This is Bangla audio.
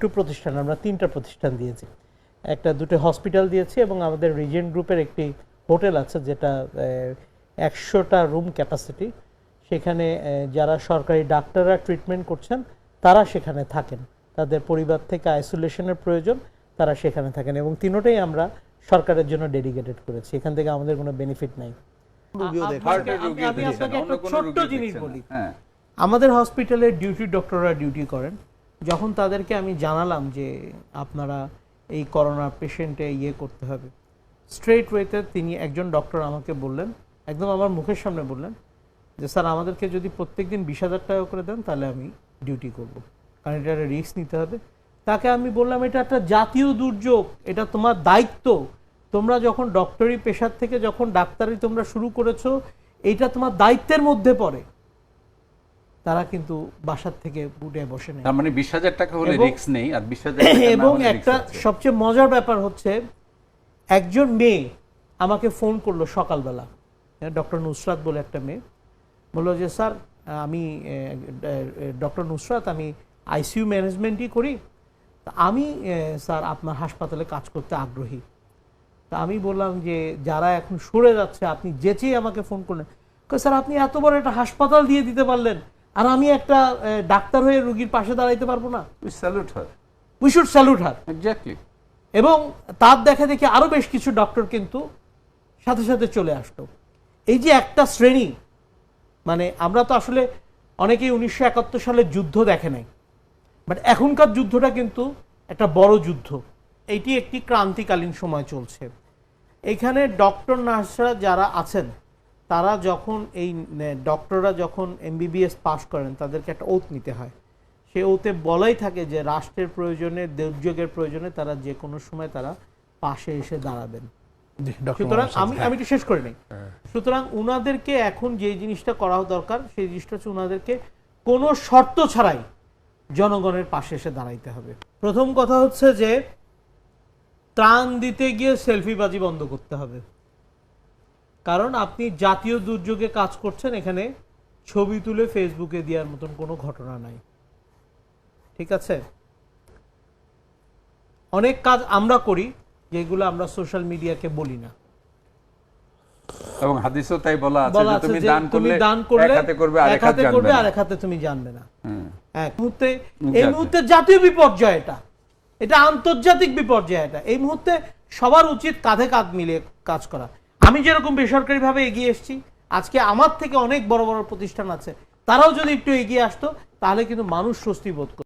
দুটো প্রতিষ্ঠান আমরা তিনটা প্রতিষ্ঠান দিয়েছি। একটা দুটো হসপিটাল দিয়েছি এবং আমাদের রিজেন্ট গ্রুপের একটি হোটেল আছে যেটা একশোটা রুম ক্যাপাসিটি। সেখানে যারা সরকারি ডাক্তাররা ট্রিটমেন্ট করছেন তারা সেখানে থাকেন। তাদের পরিবার থেকে আইসোলেশনের প্রয়োজন তারা সেখানে থাকেন এবং তিনোটাই আমরা সরকারের জন্য ডেডিকেটেড করেছি। এখান থেকে আমাদের কোনো বেনিফিট নাই। আমি- আপনাকে একটা ছোট্ট জিনিস বলি। হ্যাঁ। আমাদের হসপিটালে ডিউটি ডক্টররা ডিউটি করেন। যখন তাদেরকে আমি জানালাম যে আপনারা এই করোনা পেশেন্টে ইয়ে করতে হবে স্ট্রেট ওয়েতে তিনি একজন ডক্টর আমাকে বললেন, একদম আমার মুখের সামনে বললেন যে, স্যার, আমাদেরকে যদি প্রত্যেকদিন বিশ হাজার টাকা করে দেন, তাহলে আমি ডিউটি করব। কারণ এটা একটা রিস্ক নিতে হবে। তাকে আমি বললাম, এটা একটা জাতীয় দুর্যোগ, এটা তোমার দায়িত্ব। তোমরা যখন ডক্টরি পেশার থেকে যখন ডাক্তারি তোমরা শুরু করেছ, এটা তোমার দায়িত্বের মধ্যে পড়ে। তারা কিন্তু বাসার থেকে উঠে বসে নেয়। তার মানে বিশ হাজার টাকা হলে রিস্ক নেই আর বিশ হাজার এবং একটা সবচেয়ে মজার ব্যাপার হচ্ছে একজন মেয়ে আমাকে ফোন করল সকালবেলা। ডক্টর নুসরাত বলে একটা মেয়ে। বলল যে স্যার আমি ডক্টর নুসরাত আমি আইসিইউ ম্যানেজমেন্টই করি। তা আমি স্যার আপনার হাসপাতালে কাজ করতে আগ্রহী। তা আমি বললাম যে যারা এখন সরে যাচ্ছে আপনি যেচেই আমাকে ফোন করলেন স্যার আপনি এত বড় একটা হাসপাতাল দিয়ে দিতে পারলেন। আর আমি একটা ডাক্তার হয়ে রুগীর পাশে দাঁড়াইতে পারব না। We salute her. We should salute her Exactly. এবং তার দেখা দেখে আরও বেশ কিছু ডক্টর কিন্তু সাথে সাথে চলে আসতো এই যে একটা শ্রেণি মানে আমরা তো আসলে অনেকেই উনিশশো একাত্তর সালের যুদ্ধ দেখে নাই। বাট এখনকার যুদ্ধটা কিন্তু একটা বড় যুদ্ধ। এইটি একটি ক্রান্তিকালীন সময় চলছে। এখানে ডক্টর নার্সরা যারা আছেন তারা যখন এই ডক্টররা যখন এমবিবিএস পাশ করেন তাদেরকে একটা ওত নিতে হয়। সে ওতে বলাই থাকে যে রাষ্ট্রের প্রয়োজনে দুর্যোগের প্রয়োজনে তারা যে কোনো সময় তারা পাশে এসে দাঁড়াবেন। সুতরাং আমি আমি একটু শেষ করে নিই। সুতরাং উনাদেরকে এখন যে জিনিসটা করা দরকার সেই জিনিসটা হচ্ছে উনাদেরকে কোনো শর্ত ছাড়াই জনগণের পাশে এসে দাঁড়াইতে হবে। প্রথম কথা হচ্ছে যে ত্রাণ দিতে গিয়ে সেলফিবাজি বন্ধ করতে হবে। কারণ আপনি জাতীয় দুর্যোগে কাজ করছেন এখানে ছবি তুলে ফেসবুকে দেওয়ার মতন কোনো ঘটনা নাই। ঠিক আছে? অনেক কাজ আমরা করি যেগুলো আমরা সোশ্যাল মিডিয়াকে বলি না। এবং হাদিসও তাই বলা আছে যে তুমি দান করলে দান করলে এক হাতে করবে। হাতে তুমি জানবে না। এক মুহূর্তে এই মুহূর্তে জাতীয় বিপর্যয় এটা। এটা আন্তর্জাতিক বিপর্যয় এটা। এই মুহূর্তে সবার উচিত কাঁধে কাঁধ মিলিয়ে কাজ করা। আমি যেরকম বেসরকারি ভাবে এগিয়ে এসছি, আজকে আমার থেকে অনেক বড় বড় প্রতিষ্ঠান আছে, তারাও যদি একটু এগিয়ে আসতো, তাহলে কিন্তু মানুষ স্বস্তি বোধ